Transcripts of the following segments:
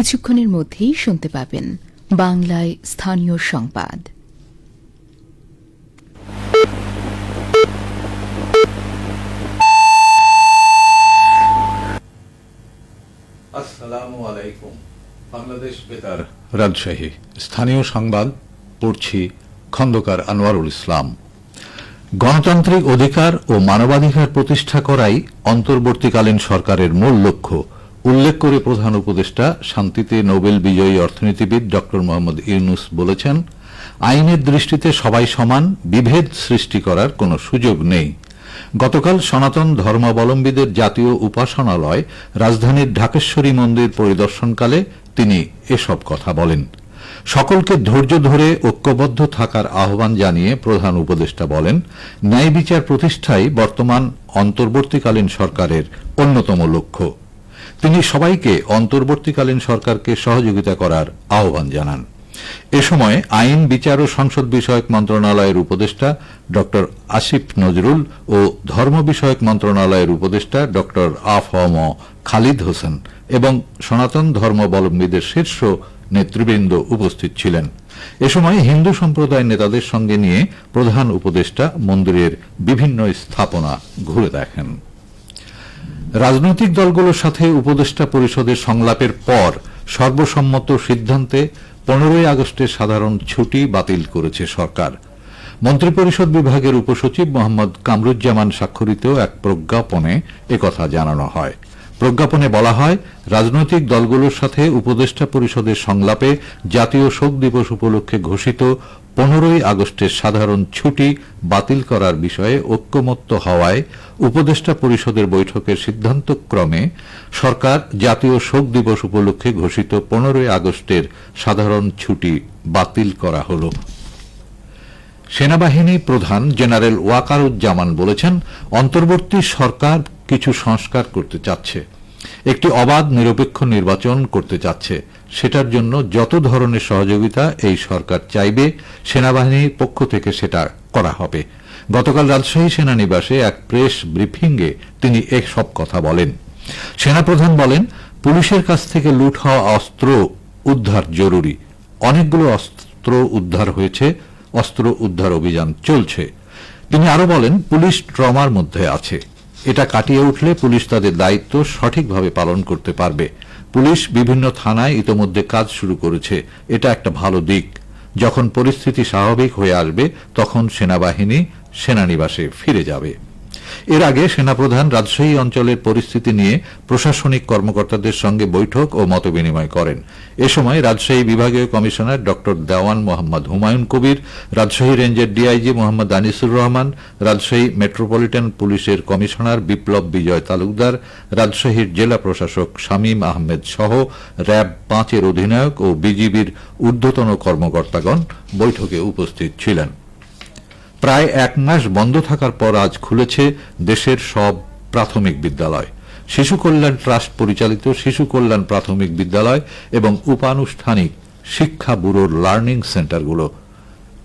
কিছুক্ষণের মধ্যেই শুনতে পাবেন বাংলায় স্থানীয় সংবাদ। আসসালামু আলাইকুম। বাংলাদেশ বেতার রাজশাহী। স্থানীয় সংবাদ, পড়ছি খন্দকার আনোয়ারুল ইসলাম। গণতান্ত্রিক অধিকার ও মানবাধিকার প্রতিষ্ঠা করাই অন্তর্বর্তীকালীন সরকারের মূল লক্ষ্য। উল্লেখ করে প্রধান উপদেষ্টা, শান্তিতে নোবেল বিজয়ী অর্থনীতিবিদ ড মোহাম্মদ ইউনুস বলেছেন, আইনের দৃষ্টিতে সবাই সমান, বিভেদ সৃষ্টি করার কোনো সুযোগ নেই। গতকাল সনাতন ধর্মাবলম্বীদের জাতীয় উপাসনালয় রাজধানীর ঢাকেশ্বরী মন্দির পরিদর্শনকালে তিনি এসব কথা বলেন। সকলকে ধৈর্য ধরে ঐক্যবদ্ধ থাকার আহ্বান জানিয়ে প্রধান উপদেষ্টা বলেন, ন্যায় বিচার প্রতিষ্ঠাই বর্তমান, অন্তর্বর্তীকালীন সরকারের অন্যতম লক্ষ্য। তিনি সবাইকে অন্তর্বর্তীকালীন সরকারকে সহযোগিতা করার আহ্বান জানান। এ সময় আইন, বিচার ও সংসদ বিষয়ক মন্ত্রণালয়ের উপদেষ্টা ড আসিফ নজরুল ও ধর্ম বিষয়ক মন্ত্রণালয়ের উপদেষ্টা ড আফম খালিদ হোসেন এবং সনাতন ধর্মাবলম্বীদের শীর্ষ নেতৃবৃন্দ উপস্থিত ছিলেন। এ সময় হিন্দু সম্প্রদায় নেতাদের সঙ্গে নিয়ে প্রধান উপদেষ্টা মন্দিরের বিভিন্ন স্থাপনা ঘুরে দেখেন। রাজনৈতিক দলগুলোর সাথে উপদেষ্টা পরিষদের সংলাপের পর সর্বসম্মত সিদ্ধান্তে পনেরোই আগস্টের সাধারণ ছুটি বাতিল করেছে সরকার। মন্ত্রিপরিষদ বিভাগের উপসচিব মোহাম্মদ কামরুজ্জামান স্বাক্ষরিত এক প্রজ্ঞাপনে একথা জানানো হয়। প্রজ্ঞাপনে বলা হয়, রাজনৈতিক দলগুলোর সাথে উপদেষ্টা পরিষদের সংলাপে জাতীয় শোক দিবস উপলক্ষে ঘোষিত পনেরোই আগস্টের সাধারণ ছুটি বাতিল করার বিষয়ে ঐক্যমত্য হওয়ায় উপদেষ্টা পরিষদের বৈঠকের সিদ্ধান্তক্রমে সরকার জাতীয় শোক দিবস উপলক্ষে ঘোষিত পনেরোই আগস্টের সাধারণ ছুটি বাতিল করা হল। সেনাবাহিনী প্রধান জেনারেল ওয়াকারুজ্জামান বলেছেন, অন্তর্বর্তী সরকার কিছু সংস্কার করতে চাচ্ছে। একটি অবাধ নিরপেক্ষ নির্বাচন করতে চাচ্ছে। সেটার জন্য যত ধরনের সহযোগিতা এই সরকার চাইবে, সেনাবাহিনীর পক্ষ থেকে সেটা করা হবে। গতকাল রাজশাহী সেনানিবাসে এক প্রেস ব্রিফিংয়ে তিনি সব কথা বলেন। সেনাপ্রধান বলেন, পুলিশের কাছ থেকে লুট হওয়া অস্ত্র উদ্ধার জরুরি। অনেকগুলো অস্ত্র উদ্ধার হয়েছে, অস্ত্র উদ্ধার অভিযান চলছে। তিনি আরও বলেন, পুলিশ ট্রমার মধ্যে আছে। এটা কাটিয়ে উঠলে পুলিশ তাদের দায়িত্ব সঠিকভাবে পালন করতে পারবে। পুলিশ বিভিন্ন থানায় ইতোমধ্যে কাজ শুরু করেছে। এটা একটা ভালো দিক। যখন পরিস্থিতি স্বাভাবিক হয়ে আসবে, তখন সেনাবাহিনী, সেনানিবাসে ফিরে যাবে। এর আগে সেনাপ্রধান রাজশাহী অঞ্চলের পরিস্থিতি নিয়ে প্রশাসনিক কর্মকর্তাদের সঙ্গে বৈঠক ও মতবিনিময় করেন। এ সময় রাজশাহী বিভাগীয় কমিশনার ড দেওয়ান মোহাম্মদ হুমায়ুন কবির, রাজশাহী রেঞ্জের ডিআইজি মোহাম্মদ আনিসুর রহমান, রাজশাহী মেট্রোপলিটন পুলিশের কমিশনার বিপ্লব বিজয় তালুকদার, রাজশাহীর জেলা প্রশাসক শামীম আহমেদ সহ র্যাব পাঁচের অধিনায়ক ও বিজিবির ঊর্ধ্বতন কর্মকর্তাগণ বৈঠকে উপস্থিত ছিলেন। প্রায় এক মাস বন্ধ থাকার পর আজ খুলেছে দেশের সব প্রাথমিক বিদ্যালয়। শিশু কল্যাণ ট্রাস্ট পরিচালিত শিশু কল্যাণ প্রাথমিক বিদ্যালয় এবং উপানুষ্ঠানিক শিক্ষা ব্যুরোর লার্নিং সেন্টারগুলো।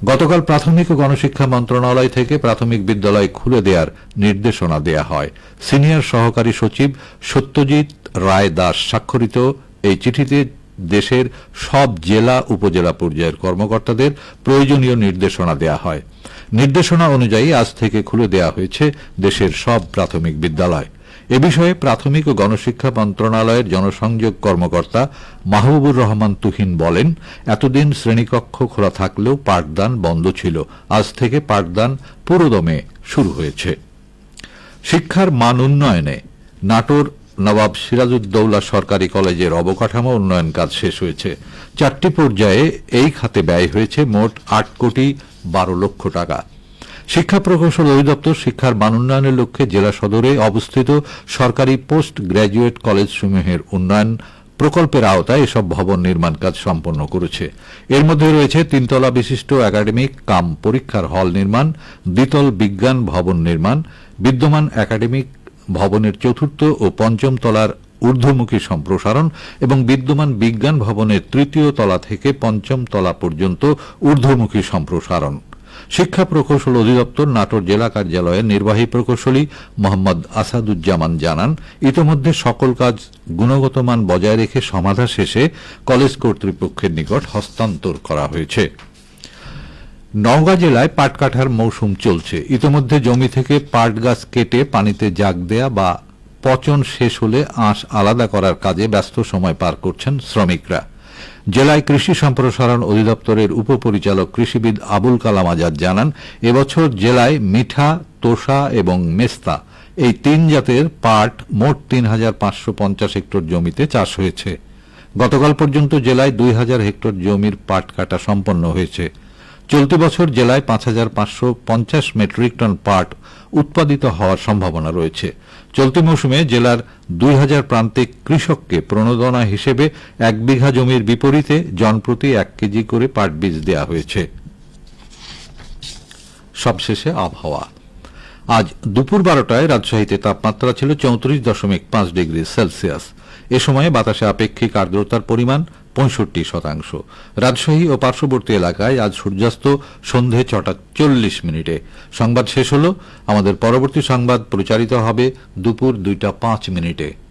গতকাল প্রাথমিক ও গণশিক্ষা মন্ত্রণালয় থেকে প্রাথমিক বিদ্যালয় খুলে দেওয়ার নির্দেশনা দেয়া হয়। সিনিয়র সহকারী সচিব সত্যজিৎ রায় দাস স্বাক্ষরিত এই চিঠিতে দেশের সব জেলা, উপজেলা পর্যায়ের কর্মকর্তাদের প্রয়োজনীয় নির্দেশনা দেয়া হয়। নির্দেশনা অনুযায়ী আজ থেকে খুলে দেয়া হয়েছে দেশের সব প্রাথমিক বিদ্যালয়। এ বিষয়ে প্রাথমিক ও গণশিক্ষা মন্ত্রণালয়ের জনসংযোগ কর্মকর্তা মাহবুবুর রহমান তুহিন বলেন, এতদিন শ্রেণীকক্ষ খোলা থাকলেও পাঠদান বন্ধ ছিল। আজ থেকে পাঠদান পুরোদমে শুরু হয়েছে। শিক্ষার মান উন্নয়নে নাটোর নবাব সিরাজউদ্দৌলা সরকারি কলেজের অবকাঠামো উন্নয়ন কাজ শেষ হয়েছে। চারটি পর্যায়ে এই খাতে ব্যয় হয়েছে মোট আট কোটি বারো লক্ষ টাকা। শিক্ষা প্রকৌশল অধিদপ্তর শিক্ষার মান উন্নয়নের লক্ষ্যে জেলা সদরে অবস্থিত সরকারি পোস্ট গ্র্যাজুয়েট কলেজসমূহের উন্নয়ন প্রকল্পের আওতায় এসব ভবন নির্মাণ কাজ সম্পন্ন করেছে। এর মধ্যে রয়েছে তিনতলা বিশিষ্ট একাডেমিক কাম পরীক্ষার হল নির্মাণ, দ্বিতল বিজ্ঞান ভবন নির্মাণ, বিদ্যমান একাডেমিক ভবনের চতুর্থ ও পঞ্চম তলার ঊর্ধ্বমুখী সম্প্রসারণ এবং বিদ্যমান বিজ্ঞান ভবনের তৃতীয় তলা থেকে পঞ্চম তলা পর্যন্ত ঊর্ধ্বমুখী সম্প্রসারণ। শিক্ষা প্রকৌশল অধিদপ্তর নাটোর জেলা কার্যালয়ের নির্বাহী প্রকৌশলী মোহাম্মদ আসাদুজ্জামান জানান, ইতোমধ্যে সকল কাজ গুণগত মান বজায় রেখে সমাধা শেষে কলেজ কর্তৃপক্ষের নিকট হস্তান্তর করা হয়েছে। নওগাঁ জেলায় পাট কাটার মৌসুম চলছে। ইতোমধ্যে জমি থেকে পাট গাছ কেটে পানিতে জাগ দেয়া বা পচন শেষ হলে আঁশ আলাদা করার কাজে ব্যস্ত সময় পার করছেন শ্রমিকরা। জেলায় কৃষি সম্প্রসারণ অধিদপ্তরের উপপরিচালক কৃষিবিদ আবুল কালাম আজাদ জানান, এবছর জেলায় মিঠা, তোষা এবং মেস্তা এই তিন জাতের পাট মোট তিন হাজার পাঁচশো পঞ্চাশ হেক্টর জমিতে চাষ হয়েছে। গতকাল পর্যন্ত জেলায় দুই হাজার হেক্টর জমির পাট কাটা সম্পন্ন হয়েছে। চলতি বছর জেলায় পাঁচ হাজার পাঁচশো পঞ্চাশ মেট্রিক টন পাট উৎপাদিত হওয়ার সম্ভাবনা রয়েছে। চলতি মৌসুমে জেলার দুই হাজার প্রান্তিক কৃষককে প্রণোদনা হিসেবে এক বিঘা জমির বিপরীতে জনপ্রতি এক কেজি করে পাট বীজ দেওয়া হয়েছে। সবশেষে আবহাওয়া। আজ দুপুর বারোটায় রাজশাহীতে তাপমাত্রা ছিল চৌত্রিশ দশমিক পাঁচ ডিগ্রি সেলসিয়াস। এ সময়ে বাতাসে আপেক্ষিক আর্দ্রতার পরিমাণ পঁয়ষট্টি শতাংশ। রাজশাহী ও পার্শ্ববর্তী এলাকায় আজ সূর্যাস্ত সন্ধে ছটা চল্লিশ মিনিটে। সংবাদ শেষ হল। আমাদের পরবর্তী সংবাদ প্রচারিত হবে দুপুর দুইটা পাঁচ মিনিটে।